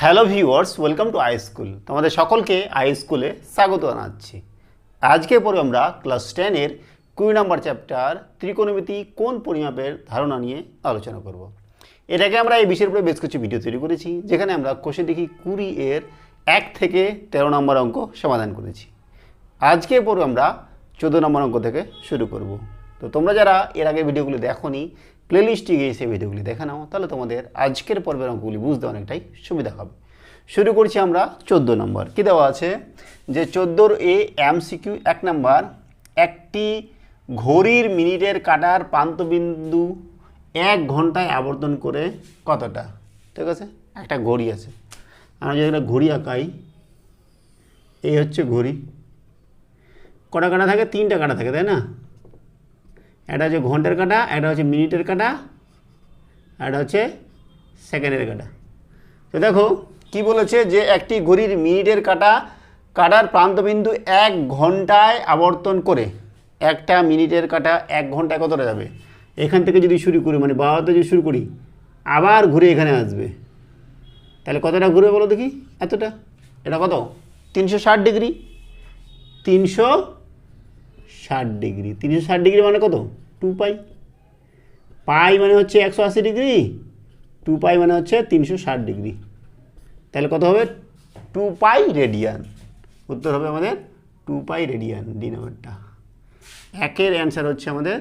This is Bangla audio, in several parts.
Hello viewers, welcome to I school. তোমাদের সকলকে আই স্কুলে স্বাগত জানাচ্ছি। আজকে পরে আমরা ক্লাস টেনের কুড়ি নম্বর চ্যাপ্টার ত্রিকোণমিতি কোন পরিমাপের ধারণা নিয়ে আলোচনা করব। এটাকে আমরা এই বিষয়ের উপরে বেশ কিছু ভিডিও তৈরি করেছি, যেখানে আমরা কোষে দেখি কুড়ি এর এক থেকে তেরো নম্বর অঙ্ক সমাধান করেছি। আজকে পরে আমরা চোদ্দ নম্বর অঙ্ক থেকে শুরু করব। তো তোমরা যারা এর আগে ভিডিওগুলি দেখোনি প্লেলিস্টে গিয়ে সেই ভিডিওগুলি দেখে নাও, তাহলে তোমাদের আজকের পর্বের অঙ্কগুলি বুঝতে অনেকটাই সুবিধা হবে। শুরু করছি আমরা চোদ্দ নম্বর। কী দেওয়া আছে? যে চোদ্দোর এ এম সিকিউ এক নম্বর, একটি ঘড়ির মিনিটের কাটার প্রান্তবিন্দু এক ঘন্টায় আবর্তন করে কতটা? ঠিক আছে? একটা ঘড়ি আছে। আমরা যদি ঘড়ি আঁকাই, এই হচ্ছে ঘড়ি। কটা কাটা থাকে? তিনটা কাটা থাকে, তাই না? একটা হচ্ছে ঘণ্টার কাটা একটা হচ্ছে মিনিটের কাটা একটা হচ্ছে সেকেন্ডের কাটা। তো দেখো, কি বলেছে যে একটি ঘড়ির মিনিটের কাটা, কাটার প্রান্তবিন্দু এক ঘন্টায় আবর্তন করে, একটা মিনিটের কাটা এক ঘন্টায় কতটা যাবে? এখান থেকে যদি শুরু করি মানে বারোতে যদি শুরু করি, আবার ঘুরে এখানে আসবে। তাহলে কতটা ঘুরবে বলো দেখি, এতটা? এটা কত? তিনশো ষাট ডিগ্রি। তিনশো ষাট ডিগ্রি। তিনশো ষাট ডিগ্রি মানে কত? টু পাই। পাই মানে হচ্ছে একশো আশি ডিগ্রি। টু পাই মানে হচ্ছে তিনশো ষাট ডিগ্রি। তাহলে কত হবে? Two pi radian. উত্তর হবে আমাদের টু পাই রেডিয়ান ডি নাম্বারটা একের অ্যান্সার হচ্ছে আমাদের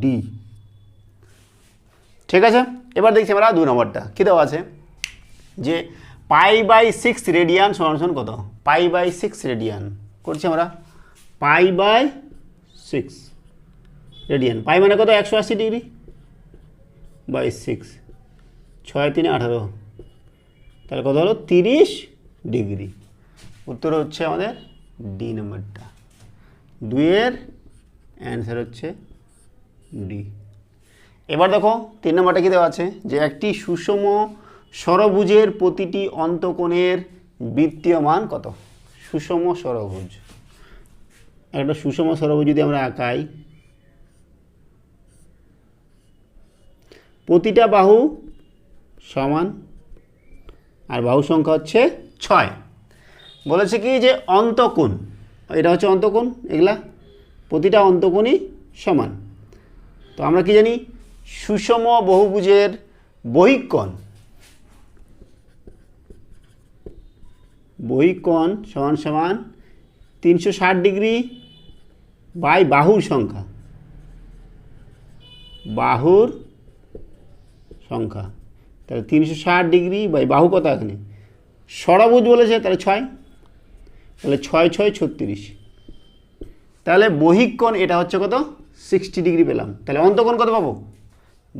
ডি। ঠিক আছে? এবার দেখছি আমরা দু নম্বরটা। কী দেওয়া আছে? যে পাই বাই সিক্স রেডিয়ান সমান কত? Pi by six radian. করছি আমরা। Pi by six. Radian. Pi মানে কত? একশো আশি ডিগ্রি? By six. ছয় তিনে আঠারো। তাহলে কত হলো? তিরিশ ডিগ্রি। উত্তর হচ্ছে আমাদের ডি নাম্বারটা। দুইয়ের অ্যান্সার হচ্ছে ডি। এবার দেখো, তিন নম্বরটা কী দেওয়া আছে? যে একটি সুষম ষড়ভুজের প্রতিটি অন্তকোণের বৃত্তীয় মান কত? সুষম ষড়ভুজ একটা সুষম ষড়ভুজ যদি আমরা আঁকাই, প্রতিটা বাহু সমান আর বাহু সংখ্যা হচ্ছে ছয়। বলেছে কি যে অন্তকোণ, এটা হচ্ছে অন্তকোণ এগুলা, প্রতিটা অন্তকোণই সমান। তো আমরা কি জানি? সুষম বহুভুজের বহিকোণ বহিকোণ সমান সমান তিনশো ষাট ডিগ্রি বাই বাহুর সংখ্যা। বাহুর সংখ্যা। তাহলে তিনশো ষাট ডিগ্রি বাই বাহু কত এখানে? ষড়ভুজ বলেছে, তাহলে ছয়। তাহলে ছয় ছয়, ছত্রিশ। তাহলে বহিকোণ এটা হচ্ছে কত? সিক্সটি ডিগ্রি পেলাম। তাহলে অন্তকোণ কত পাবো?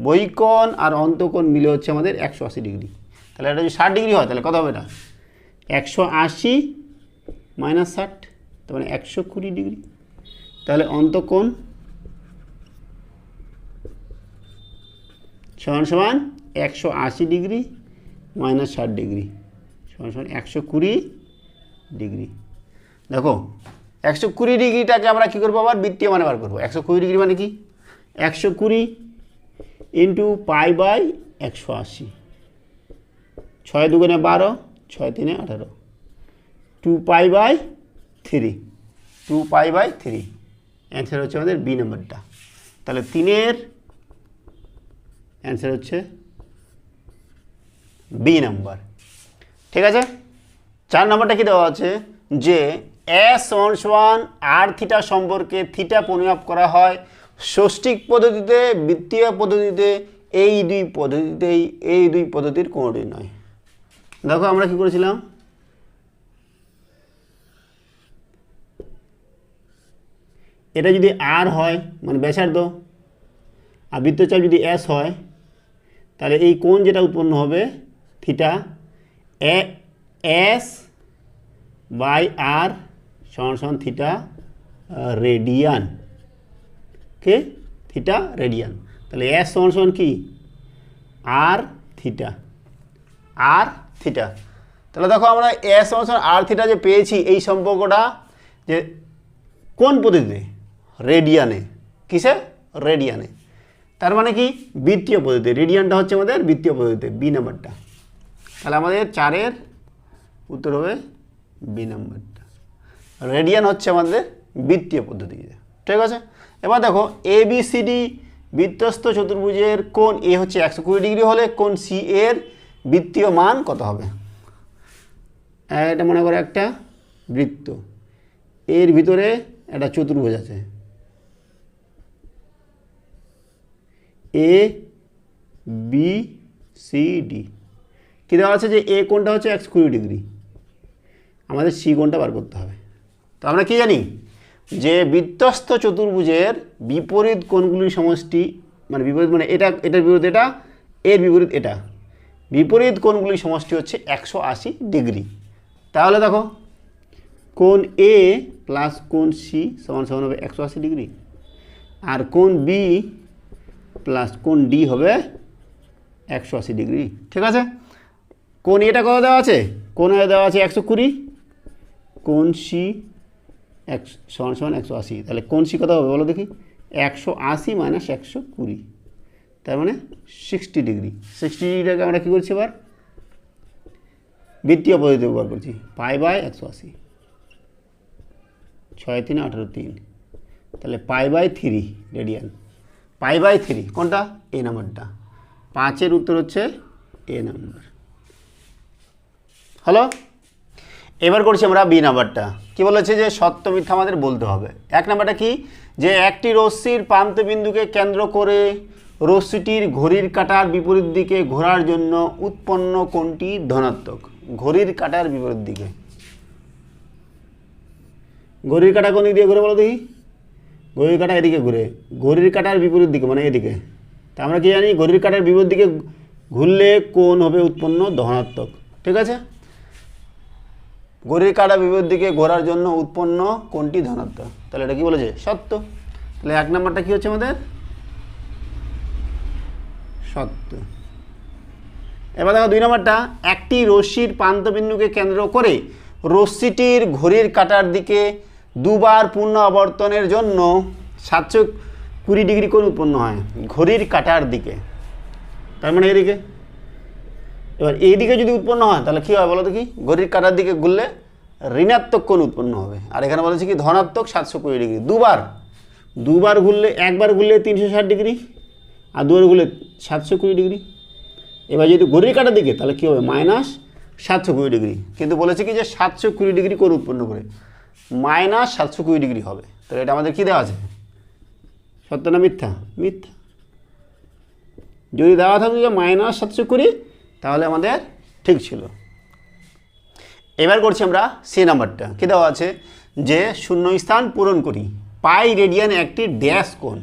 বহিকোণ আর অন্তকোণ মিলে হচ্ছে আমাদের একশো আশি ডিগ্রি। তাহলে এটা যদি ষাট ডিগ্রি হয়, তাহলে কত হবে এটা? একশো আশি মাইনাস ষাট, তার মানে একশো কুড়ি ডিগ্রি। তাহলে অন্তকোণ সমান সমান একশো আশি ডিগ্রি মাইনাস ষাট ডিগ্রি। সমান সমান একশো কুড়ি ডিগ্রি। দেখো, একশো কুড়ি ডিগ্রিটাকে আমরা কী করব আবার? বৃত্তীয় মানে বার করব। একশো কুড়ি ডিগ্রি মানে কি? একশো কুড়ি ইন্টু পাই বাই একশো আশি। ছয় দুগুণে বারো, ছয় তিনে আঠারো। Two pi by three. Two pi by three. Answer হচ্ছে আমাদের বি নম্বরটা তাহলে তিনের অ্যান্সার হচ্ছে বি নাম্বার ঠিক আছে? চার নম্বরটা কি দেওয়া আছে? যে এস ওয়ান সমান আর থিটা সম্পর্কে থিটা পরিমাপ করা হয় ষষ্ঠিক পদ্ধতিতে বৃত্তীয় পদ্ধতিতে, এই দুই পদ্ধতিতেই, এই দুই পদ্ধতির কোনোটি নয়। দেখো আমরা কি করেছিলাম? এটা যদি আর হয় মানে ব্যাসার্ধ, আর বৃত্তচাপ যদি এস হয়, তাহলে এই কোণ যেটা উৎপন্ন হবে থিটা এস বাই আর সমান সমান থিটা রেডিয়ান কে থিটা রেডিয়ান তাহলে এস সমান সমান কি? আর থিটা আর থিটা তাহলে দেখো আমরা এস সমান সমান আর থিটা যে পেয়েছি, এই সম্পর্কটা যে কোন পদ্ধতিতে? রেডিয়ানে কিসে? রেডিয়ানে তার মানে কি? বৃত্তীয় পদ্ধতি। রেডিয়ানটা হচ্ছে আমাদের বৃত্তীয় পদ্ধতিতে বি নাম্বারটা তাহলে আমাদের চারের উত্তর হবে বি নাম্বারটা রেডিয়ান হচ্ছে আমাদের বৃত্তীয় পদ্ধতিতে ঠিক আছে? এবার দেখো এ বি সি চতুর্ভুজের কোন এ হচ্ছে একশো কুড়ি ডিগ্রি হলে কোন সি এর বৃত্তীয় মান কত হবে? এটা মনে করো একটা বৃত্ত। এর ভিতরে একটা চতুর্ভুজ আছে। এ বি সি ডি কী দেওয়া আছে যে এ কোনটা হচ্ছে একশো কুড়ি ডিগ্রি আমাদের সি কোনটা বার করতে হবে। তো আমরা কি জানি? যে বৃত্তস্থ চতুর্ভুজের বিপরীত কোণগুলির সমষ্টি মানে বিপরীত মানে এটা, এটার বিপরীত এটা, এর বিপরীত এটা। বিপরীত কোণগুলির সমষ্টি হচ্ছে একশো আশি ডিগ্রি। তাহলে দেখো, কোণ এ প্লাস কোণ সি সমান সমান হবে একশো আশি ডিগ্রি। আর কোণ বি প্লাস কোণ ডি হবে একশো আশি ডিগ্রি। ঠিক আছে? কোণ এটা কত দেওয়া আছে? এ দেওয়া আছে একশো কুড়ি? কোণ সি এক, সমান সমান একশো আশি। তাহলে কোণ সি কত হবে বলো দেখি? একশো আশি মাইনাস একশো কুড়ি। তার মানে সিক্সটি ডিগ্রি। সিক্সটি ডিগ্রিটাকে আমরা কী করছি এবার? বৃত্তীয় পদ্ধতি ব্যবহার করছি। পাই বাই একশো আশি। ছয় তিন আঠেরো তিন। তাহলে pi by three radian. Pi by three, কোনটা? এ নাম্বারটা। পাঁচের উত্তর হচ্ছে এ নাম্বার। হ্যালো এবার করছি আমরা বি নাম্বারটা। কি বলেছে যে সত্য মিথ্যা আমাদের বলতে হবে। এক নাম্বারটা কি? যে একটি রশ্মির প্রান্তবিন্দুকে কেন্দ্র করে রশ্মিটির ঘড়ির কাঁটার বিপরীত দিকে ঘোরার জন্য উৎপন্ন কোণটি ধনাত্মক। ঘড়ির কাঁটার বিপরীত দিকে। ঘড়ির কাঁটা কোন দিক দিয়ে ঘুরে বলো দেখি। ঘড়ির কাঁটা এদিকে ঘুরে। ঘড়ির কাঁটার বিপরীত দিকে মানে এদিকে। তা আমরা কি জানি? ঘড়ির কাঁটার বিপরীত দিকে ঘুরলে কোণ হবে উৎপন্ন ধনাত্মক? ঠিক আছে? ঘড়ির কাঁটা বিপরীত দিকে ঘোরার জন্য উৎপন্ন কোনটি ধনাত্মক? তাহলে এটা কি বলেছে? সত্য। তাহলে এক নম্বরটা কি হচ্ছে আমাদের? সত্য। এবার দেখো দুই নম্বরটা, একটি রশ্মির প্রান্তবিন্দুকে কেন্দ্র করে রশ্মিটির ঘড়ির কাঁটার দিকে দুবার পূর্ণ আবর্তনের জন্য সাতশো কুড়ি ডিগ্রি কোণ উৎপন্ন হয়, ঘড়ির কাঁটার দিকে। তার মানে এদিকে? এবার এই দিকে যদি উৎপন্ন হয়, তাহলে কী হয় বলো তো কি? ঘড়ির কাঁটার দিকে ঘুরলে ঋণাত্মক কোণ উৎপন্ন হবে। আর এখানে বলেছে কি? ধনাত্মক সাতশো কুড়ি ডিগ্রি। দুবার। দুবার ঘুরলে, একবার ঘুরলে তিনশো ষাট ডিগ্রি, আর দুবার ঘুরলে সাতশো কুড়ি ডিগ্রি। এবার যদি ঘড়ির কাটার দিকে, তাহলে কী হবে? মাইনাস সাতশো কুড়ি ডিগ্রি। কিন্তু বলেছে কি যে সাতশো কুড়ি ডিগ্রি কোণ উৎপন্ন করে। মাইনাস সাতশো কুড়ি ডিগ্রি হবে। তাহলে এটা আমাদের কী দেওয়া আছে? সত্য না মিথ্যা? মিথ্যা। যদি দেওয়া থাকতো যে মাইনাস সাতশো কুড়ি, তাহলে আমাদের ঠিক ছিল। এবার করছি আমরা সি নাম্বারটা। কী দেওয়া আছে? যে শূন্যস্থান পূরণ করি। পাই রেডিয়ান একটি ড্যাশ কোণ।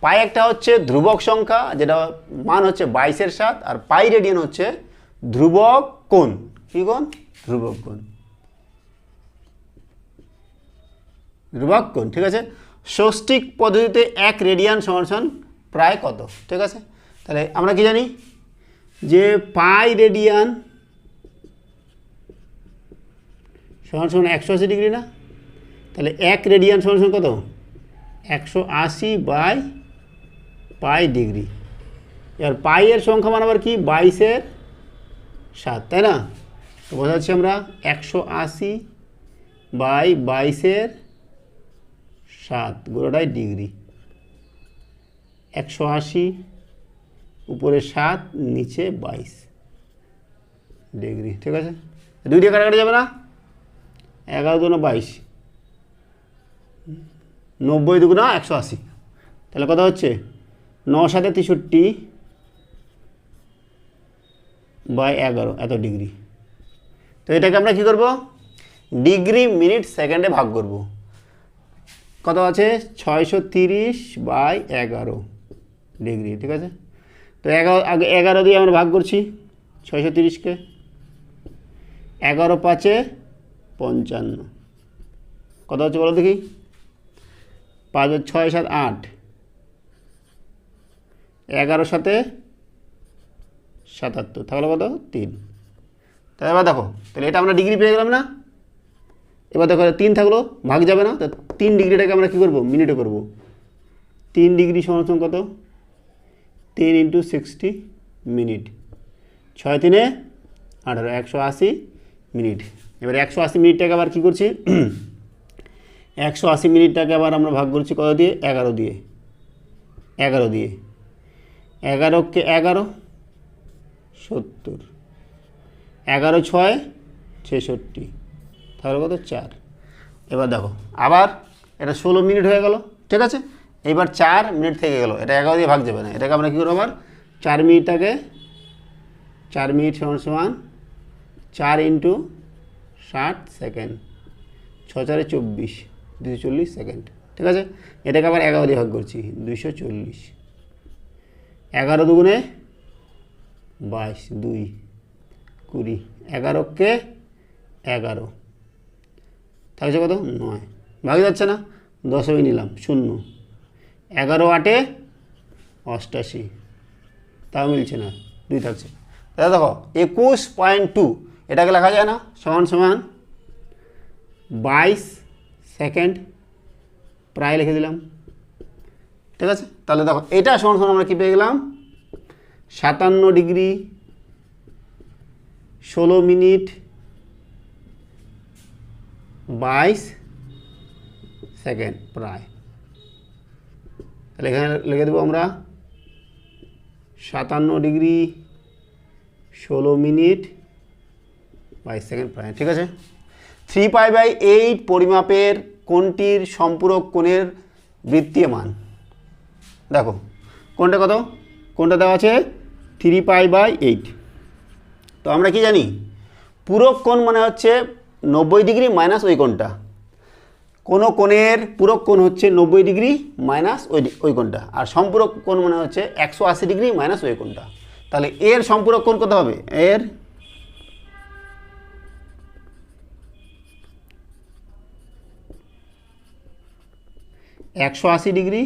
পাই একটা হচ্ছে ধ্রুবক সংখ্যা, যেটা মান হচ্ছে বাইশের সাত, আর পাই রেডিয়ান হচ্ছে ধ্রুবক কোণ। কী কোণ? ধ্রুবক কোণ। ধ্রুবক কোণ, ঠিক আছে? ষষ্ঠিক পদ্ধতিতে এক রেডিয়ান সমান প্রায় কত? ঠিক আছে? তাহলে আমরা কি জানি? যে পাই রেডিয়ান সমান একশো আশি ডিগ্রি না? তাহলে এক রেডিয়ান সমান কত? একশো আশি বাই পাই ডিগ্রি। এবার পাইয়ের সংখ্যা মানে আবার কি? বাইশের সাত, তাই না? তো বোঝাচ্ছি আমরা একশো আশি বাই বাইশের সাত গোটাটাই ডিগ্রি একশো আশি, উপরে সাত, নিচে বাইশ। ডিগ্রি ঠিক আছে? দুই দিয়ে কাটাকাটি যাবে না? এগারো দুনো বাইশ। নব্বই দুগুণা একশো আশি। তাহলে কথা হচ্ছে? ন সাথে তেষট্টি বাই এগারো, এত ডিগ্রি তো এটাকে আমরা কী করব? ডিগ্রি মিনিট সেকেন্ডে ভাগ করব। কত আছে? ছয়শো তিরিশ বাই এগারো ডিগ্রি, ঠিক আছে? তো এগারো এগারো দিয়ে আমরা ভাগ করছি, ছয়শো তিরিশকে। এগারো পাঁচে পঞ্চান্ন। কত হচ্ছে বলো দেখি? পাঁচ ছয় সাত আট। এগারো সাথে সাতাত্তর, তাহলে কত? তিন। তাহলে এবার দেখো, তাহলে এটা আমরা ডিগ্রি পেয়ে গেলাম না? এবার দেখো, তিন থাকল, ভাগ যাবে না? তা তিন ডিগ্রিটাকে আমরা কী করব? মিনিটে করব। তিন ডিগ্রি সমান কত? তিন ইন্টু সিক্সটি মিনিট। ছয় তিনে আঠারো, একশো আশি মিনিট। এবার একশো আশি মিনিটটাকে আবার কী করছি? একশো আশি মিনিটটাকে আবার আমরা ভাগ করছি কত দিয়ে? এগারো দিয়ে। এগারো দিয়ে। এগারোকে এগারো, সত্তর। এগারো ছয়, ছেষট্টি। তাহলে কত? চার। এবার দেখো, আবার এটা ষোলো মিনিট হয়ে গেল, ঠিক আছে? এবার চার মিনিট থেকে গেল, এটা এগারো দিয়ে ভাগ যাবে না। এটাকে আমরা কী করব আবার? চার মিনিটটাকে, চার মিনিট সমান সমান চার ইন্টু ষাট সেকেন্ড, ছ চারে চব্বিশ, দুশো চল্লিশ সেকেন্ড, ঠিক আছে? এটাকে আবার এগারো দিয়ে ভাগ করছি দুইশো চল্লিশ। এগারো দুগুণে বাইশ, দুই, কুড়ি, এগারোকে এগারো। থাকছে কত? নয়। ভাগ যাচ্ছে না? দশমী নিলাম, শূন্য। এগারো আটে অষ্টাশি। তাও মিলছে না দুই থাকছে দাদা দেখো, একুশ পয়েন্ট টু, এটাকে লেখা যায় না? সমান সমান বাইশ সেকেন্ড, প্রায় লিখে দিলাম। ঠিক আছে? তাহলে দেখো, এটা সমান সমান আমরা কী পেয়ে গেলাম? সাতান্ন ডিগ্রি ষোলো মিনিট বাইশ সেকেন্ড প্রায় তাহলে এখানে লিখে দেবো আমরা সাতান্ন ডিগ্রি ষোলো মিনিট বাইশ সেকেন্ড প্রায় ঠিক আছে? থ্রি পাই বাই এইট পরিমাপের কোনটির সম্পূরক কোণের বৃত্তীয় মান দেখো, কোনটা কত? কোনটা দেওয়া আছে? থ্রি পাই বাই এইট তো আমরা কি জানি? পূরক কোণ মানে হচ্ছে নব্বই ডিগ্রি মাইনাস ওই কোণটা। কোনো কোণের পূরক কোণ হচ্ছে নব্বই ডিগ্রি মাইনাস ওই ওই কোণটা। আর সম্পূরক কোণ মানে হচ্ছে একশো আশি ডিগ্রি মাইনাস ওই কোণটা। তাহলে এর সম্পূরক কোণ কত হবে? এর একশো আশি degree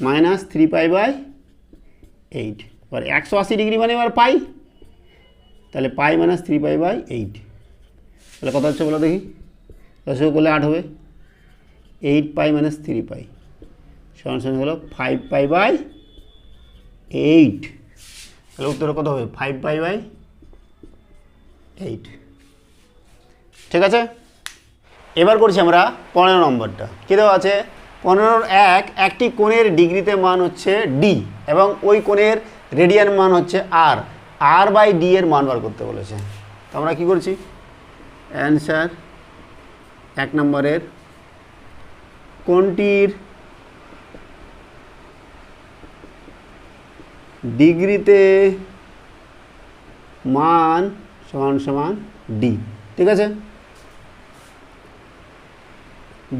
minus three pi by eight. এবার একশো আশি ডিগ্রি মানে এবার পাই। তাহলে pi minus three pi by eight. তাহলে কত হচ্ছে বলো দেখি? দশ করলে আট হবে। Eight pi minus three pi. সমান সমান হলো ফাইভ পাই বাই এইট তাহলে উত্তর কত হবে? ফাইভ পাই বাই এইট ঠিক আছে? এবার করছি আমরা পনেরো নম্বরটা। কী দেওয়া আছে? পনেরোর এক, একটি কোণের ডিগ্রিতে মান হচ্ছে ডি এবং ওই কোণের রেডিয়ান মান হচ্ছে আর আর বাই ডি এর মান বার করতে বলেছে। তো আমরা কী করছি? অ্যান্সার এক নম্বরের কোনটির ডিগ্রিতে মান সমান সমান ডি ঠিক আছে?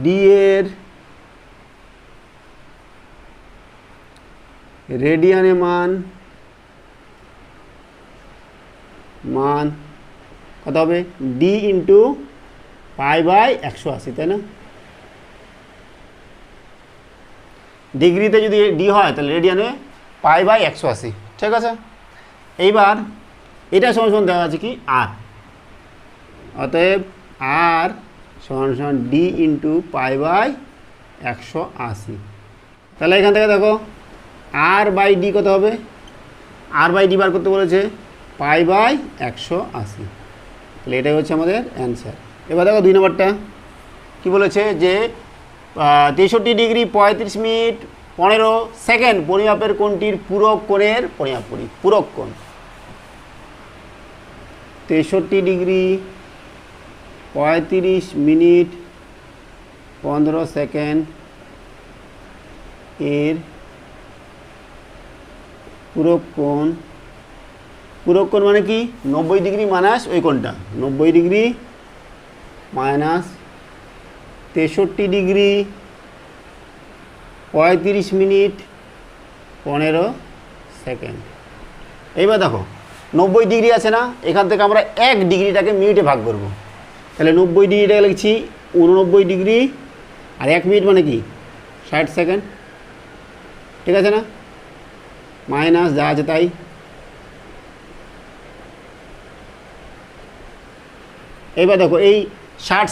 ডি এর রেডিয়ানে মান মান কত হবে? ডি ইন্টু পাই বাই একশো আশি, তাই না? ডিগ্রিতে যদি ডি হয়, তাহলে রেডিয়ানে পাই বাই একশো আশি। ঠিক আছে? এইবার এটা সমান সমান দেওয়া আছে কি? আর। অতএব আর সমান সমান ডি ইন্টু পাই বাই একশো আশি। তাহলে এখান থেকে দেখো, আর বাই ডি কত হবে? আর বাই ডি বার করতে বলেছে, পাই বাই একশো আশি। তাহলে এটাই হচ্ছে আমাদের অ্যান্সার। এবার দেখো দুই নম্বরটা। কি বলেছে? যে তেষট্টি ডিগ্রি পঁয়ত্রিশ মিনিট পনেরো সেকেন্ড পরিমাপের কোণটির পূরক কোণের পরিমাপ করি, পূরক কোণ। তেষট্টি ডিগ্রি পঁয়ত্রিশ মিনিট পনেরো সেকেন্ড এর পূরক কোণ পূরক কোণ মানে কি? নব্বই ডিগ্রি মাইনাস ওই কোণটা, নব্বই ডিগ্রি মাইনাস তেষট্টি ডিগ্রি, পঁয়ত্রিশ মিনিট, পনেরো সেকেন্ড। এইবার দেখো, নব্বই ডিগ্রি আছে না, এখান থেকে আমরা এক ডিগ্রিটাকে মিনিটে ভাগ করব। তাহলে নব্বই ডিগ্রিটাকে লিখছি উননব্বই ডিগ্রি, আর এক মিনিট মানে কি? ষাট সেকেন্ড। ঠিক আছে না? মাইনাস যা আছে তাই। এইবার দেখো, এই ষাট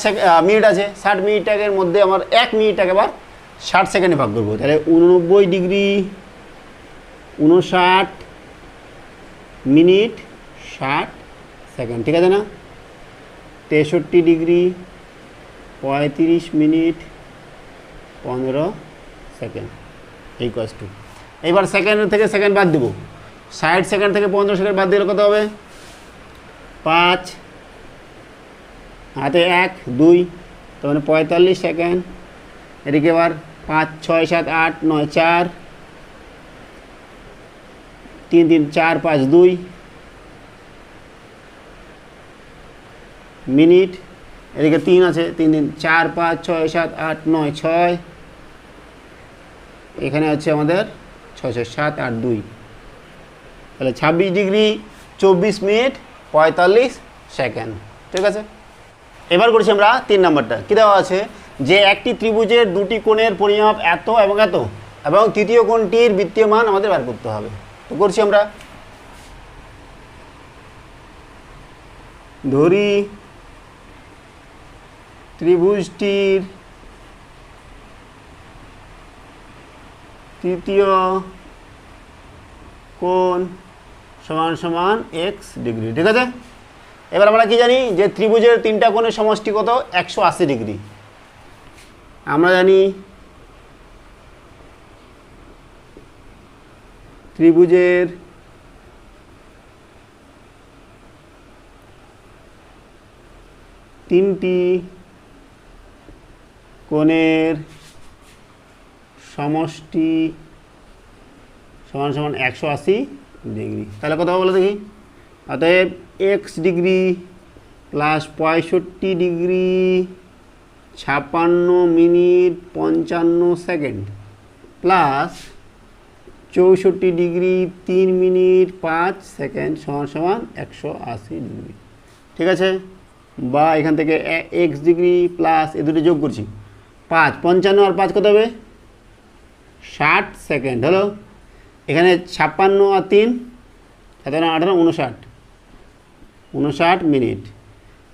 মিনিট আছে। ষাট মিনিটের মধ্যে আমার এক মিনিটটাকে আবার ষাট সেকেন্ডে ভাগ করব। তাহলে উননব্বই ডিগ্রি উনষাট মিনিট ষাট সেকেন্ড ঠিক আছে না? তেষট্টি ডিগ্রি পঁয়ত্রিশ মিনিট পনেরো সেকেন্ড এই কস টু এবার সেকেন্ড থেকে সেকেন্ড বাদ দেবো। ষাট সেকেন্ড থেকে পনেরো সেকেন্ড বাদ দিলে কত হবে? পাঁচ হাতে এক, দুই তো মানে পঁয়তাল্লিশ সেকেন্ড। এদিকে এবার পাঁচ, ছয়, সাত, আট, নয়, চার। তিন তিন, চার, পাঁচ, দুই। মিনিট। এদিকে তিন আছে, তিন তিন, চার, পাঁচ, ছয়, সাত, আট, নয়, ছয়। এখানে আছে আমাদের ছয় ছয়, সাত, আট, দুই। তাহলে ছাব্বিশ ডিগ্রি, চব্বিশ মিনিট, পঁয়তাল্লিশ সেকেন্ড। ঠিক আছে? এবার করছি আমরা তিন নম্বরটা। কী দেওয়া আছে? যে একটি ত্রিভুজের দুটি কোণের পরিমাপ এত এবং এত, এবং তৃতীয় কোণটির বৃত্তীয় মান আমাদের বার করতে হবে। তো করছি আমরা। ধরি ত্রিভুজটির তৃতীয় কোণ সমান সমান এক্স ডিগ্রি। ঠিক আছে? এবার আমরা কি জানি যে ত্রিভুজের তিনটা কোণের সমষ্টি কত? একশো আশি ডিগ্রি। আমরা জানি ত্রিভুজের তিনটি কোণের সমষ্টি সমান সমান একশো আশি ডিগ্রি। তাহলে কত বলো দেখি? অতএব এক্স ডিগ্রি প্লাস পঁয়ষট্টি ডিগ্রি ছাপ্পান্ন মিনিট পঞ্চান্ন সেকেন্ড প্লাস চৌষট্টি ডিগ্রি তিন মিনিট পাঁচ সেকেন্ড সমান সমান একশো আশি ডিগ্রি। ঠিক আছে? বা এখান থেকে এক্স ডিগ্রি প্লাস এ দুটো যোগ করছি। পাঁচ, পঞ্চান্ন আর পাঁচ কত হবে? ষাট সেকেন্ড, হলো? এখানে ছাপ্পান্ন আর তিন, সাতান্ন, আঠারো উনষাট উনষাট মিনিট।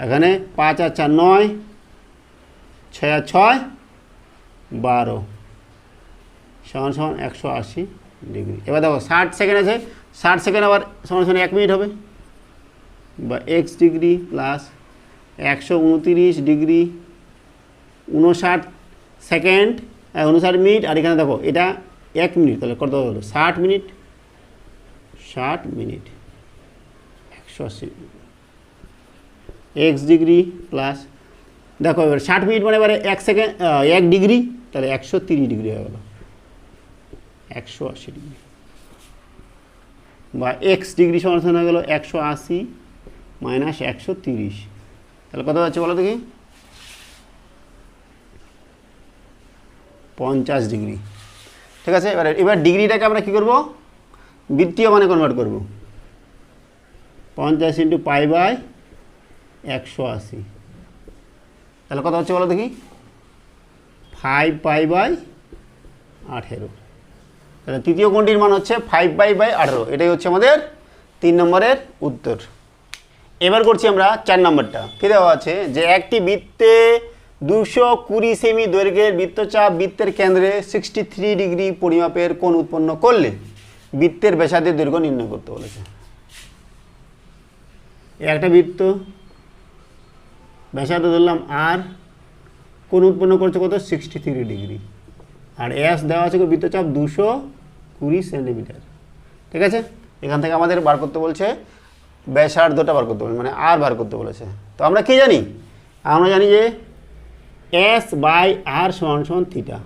এখানে পাঁচ আর চার নয়, ছয় আর ছয়, বারো। সমান সমান একশো আশি ডিগ্রি। এবার দেখো, ষাট সেকেন্ড আছে, ষাট সেকেন্ড আবার সমান সমান এক মিনিট হবে। বা এক্স ডিগ্রি প্লাস একশো উনতিরিশ ডিগ্রি উনষাট সেকেন্ড উনষাট মিনিট, আর এখানে দেখো, এটা এক মিনিট, তাহলে কত হলো? ষাট মিনিট ষাট মিনিট, একশো আশি। এক্স ডিগ্রি প্লাস দেখো এবার ষাট মিনিট মানে এবারে এক সেকেন্ড এক ডিগ্রি তাহলে একশো তিরিশ ডিগ্রি হয়ে গেলো। একশো আশি ডিগ্রি বা এক্স ডিগ্রি সমান হয়ে গেলো একশো আশি মাইনাস একশো তিরিশ। তাহলে কত হচ্ছে বলো দেখি? পঞ্চাশ ডিগ্রি ঠিক আছে? এবার এবার ডিগ্রিটাকে আমরা কী করব? বৃত্তীয় মানে কনভার্ট করব। পঞ্চাশ ইন্টু পাই বাই একশো আশি। তাহলে কত হচ্ছে বলো দেখি? ফাইভ পাই বাই আঠেরো। তাহলে তৃতীয় কোণটির মান হচ্ছে ফাইভ পাই বাই আঠেরো? এটাই হচ্ছে আমাদের তিন নম্বরের উত্তর। এবার করছি আমরা চার নম্বরটা। কী দেওয়া আছে? যে একটি বৃত্তে দুশো কুড়ি সেমি দৈর্ঘ্যের বৃত্তচাপ বৃত্তের কেন্দ্রে সিক্সটি থ্রি ডিগ্রি পরিমাপের কোণ উৎপন্ন করলে বৃত্তের ব্যাসার্ধের দৈর্ঘ্য নির্ণয় করতে বলেছে। একটা বৃত্ত ব্যাসার্ধ ধরলাম আর কোন উৎপন্ন করছে কত? সিক্সটি থ্রি ডিগ্রি আর এস দেওয়া আছে বৃত্তচাপ দুশো কুড়ি সেন্টিমিটার ঠিক আছে? এখান থেকে আমাদের বার করতে বলছে, ব্যাসার্ধটা বার করতে বলছে মানে আর বার করতে বলেছে। তো আমরা কি জানি? আমরা জানি যে এস বাই আর সমান সমান থিটা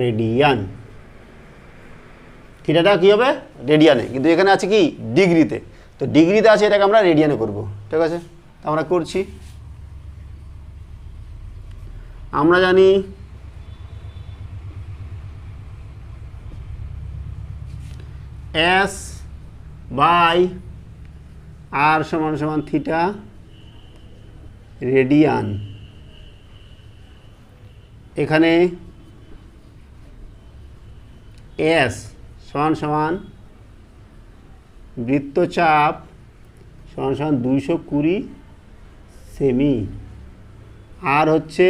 রেডিয়ান থিটাটা কী হবে? রেডিয়ানে কিন্তু এখানে আছে কি? ডিগ্রিতে তো ডিগ্রিতে আছে এটাকে আমরা রেডিয়ানে করব। ঠিক আছে? তো আমরা করছি। আমরা জানি এস বাই আর সমান সমান থিটা রেডিয়ান। এখানে এস সমান সমান বৃত্তচাপ সমান সমান দুইশো কুড়ি সেমি। আর হচ্ছে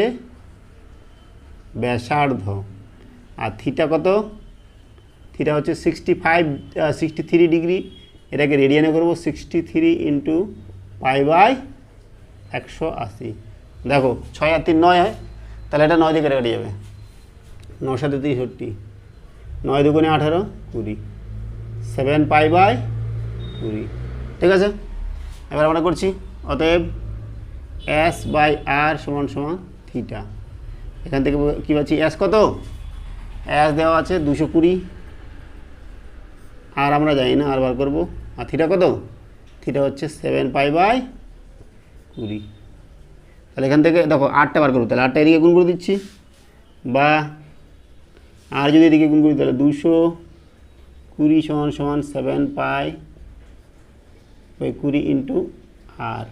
ব্যাসার্ধ। আর থিটা কত? থিটা হচ্ছে sixty five sixty three degree এটাকে রেডিয়ানে করব sixty three into pi by একশো আশি। দেখো, ছয় আর তিন নয় হয়, তাহলে এটা নয় দিকে কেটে যাবে। সাথে তেষট্টি। নয় দুগুণে আঠারো, কুড়ি। সেভেন পাই বাই কুড়ি। ঠিক আছে? এবার আমরা করছি, অতএব এস বাই আর সমান সমান থিটা এখান থেকে কী পাচ্ছি? অ্যাস কত? অ্যাস দেওয়া আছে দুশো কুড়ি। আর আমরা জানি না, আর বার করব। আর থিটা কত? থিটা হচ্ছে সেভেন পাই বাই কুড়ি। তাহলে এখান থেকে, দেখো, আটটা বার করব। তাহলে আটটা এদিকে গুণ করে দিচ্ছি। বা আর যদি এদিকে গুণ করি, তাহলে দুশো কুড়ি সমান সমান সেভেন পাই ওই কুড়ি ইন্টু আর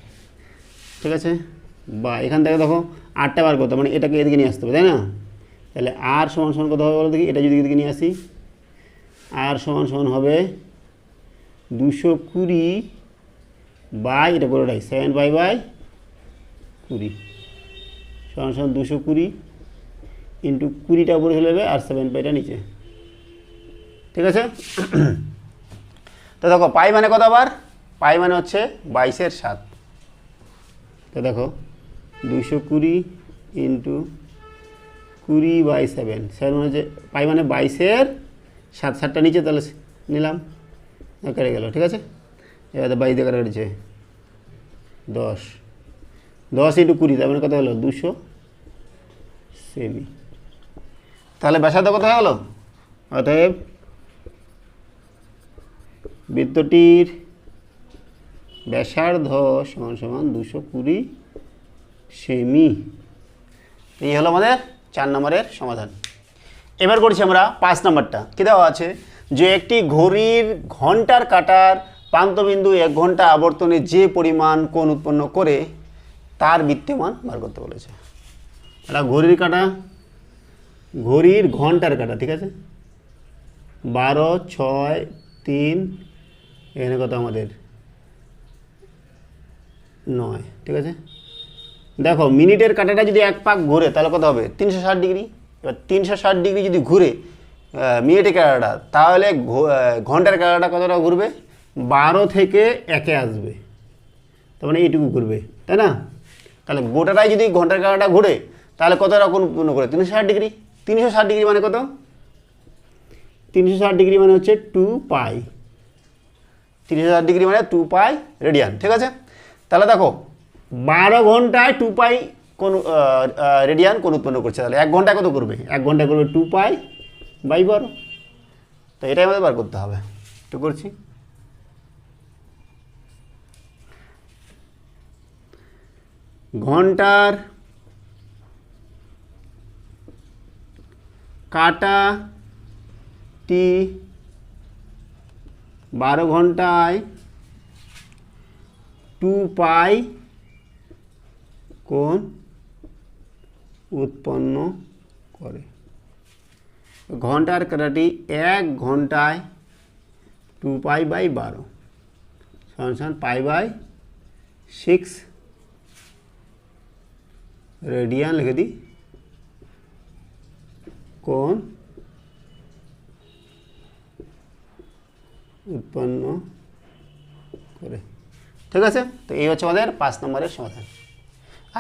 ঠিক আছে? বা এখান থেকে দেখো আটটা বার করতে মানে এটাকে এদিকে নিয়ে আসতে হবে, তাই না? তাহলে আর সমান সমান কত হবে বলো দেখি, এটা যদি এদিকে নিয়ে আসি, আর সমান সমান হবে দুশো কুড়ি বাই, এটা পুরোটাই সেভেন বাই বাই কুড়ি, সমান সমান দুশো কুড়ি ইন্টু কুড়িটা উপরে চলে যাবে, আর সেভেন পাইটা নিচে। ঠিক আছে? তো দেখো, পাই মানে কত আবার? পাই মানে হচ্ছে বাইশের সাত। তো দেখো দুশো কুড়ি ইন্টু কুড়ি বাই সেভেন সেভেন হচ্ছে পাই মানে বাইশের সাত সাতটা নিচে তাহলে নিলাম। কেটে গেল, ঠিক আছে? এবার বাইশ দিয়ে কেটে দশ। দশ ইন্টু কুড়ি, তার মানে কত হলো? দুশো সেমি তাহলে ব্যাসার্ধ কত হয়ে গেলো? অতএব বৃত্তটির ব্যাসার্ধ সমান সমান দুশো কুড়ি সেমি এই হলো আমাদের চার নম্বরের সমাধান। এবার করছি আমরা পাঁচ নম্বরটা। কী দেওয়া আছে? যে একটি ঘড়ির ঘণ্টার কাটার প্রান্তবিন্দু এক ঘণ্টা আবর্তনে যে পরিমাণ কোণ উৎপন্ন করে, তার বৃত্তমান বার করতে বলেছে। এটা ঘড়ির কাটা, ঘড়ির ঘণ্টার কাটা, ঠিক আছে? বারো, ছয়, তিন, এখানে কত আমাদের? নয়, ঠিক আছে? দেখো, মিনিটের কাঁটাটা যদি এক পাক ঘুরে, তাহলে কত হবে? তিনশো ষাট ডিগ্রি। এবার তিনশো ষাট ডিগ্রি যদি ঘুরে মিনিটের কাঁটাটা, তাহলে ঘণ্টার কাঁটাটা কতটা ঘুরবে? বারো থেকে একে আসবে। তার মানে এইটুকু ঘুরবে, তাই না? তাহলে গোটাটাই যদি ঘণ্টার কাঁটাটা ঘুরে, তাহলে কতটা কোন পূর্ণ করে? তিনশো ষাট ডিগ্রি। তিনশো ষাট ডিগ্রি মানে কত? তিনশো ষাট ডিগ্রি মানে হচ্ছে টু পাই। তিনশো ষাট ডিগ্রি মানে টু পাই রেডিয়ান, ঠিক আছে? তাহলে দেখো বারো ঘন্টায় টু পাই কোন রেডিয়ান কোন উৎপন্ন করছে? তাহলে এক ঘন্টায় কত করবে? এক ঘন্টায় করবে টু পাই বাই বারো। তো এটাই আমাদের বার করতে হবে। একটু করছি। ঘণ্টার কাটা টি বারো ঘন্টায় টু পাই কোণ উৎপন্ন করে। ঘণ্টার কাটাটি এক ঘন্টায় টু পাই বাই বারো সমান পাই বাই সিক্স। রেডিয়ান লিখে দিই। কোণ উৎপন্ন করে। ঠিক আছে? তো এই হচ্ছে আমাদের পাঁচ নম্বরের সমাধান।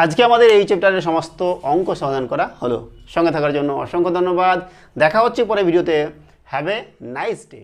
আজকে আমাদের এই চ্যাপ্টারের সমস্ত অঙ্ক সমাধান করা হলো। সঙ্গে থাকার জন্য অসংখ্য ধন্যবাদ। দেখা হচ্ছে পরে ভিডিওতে। Have a nice day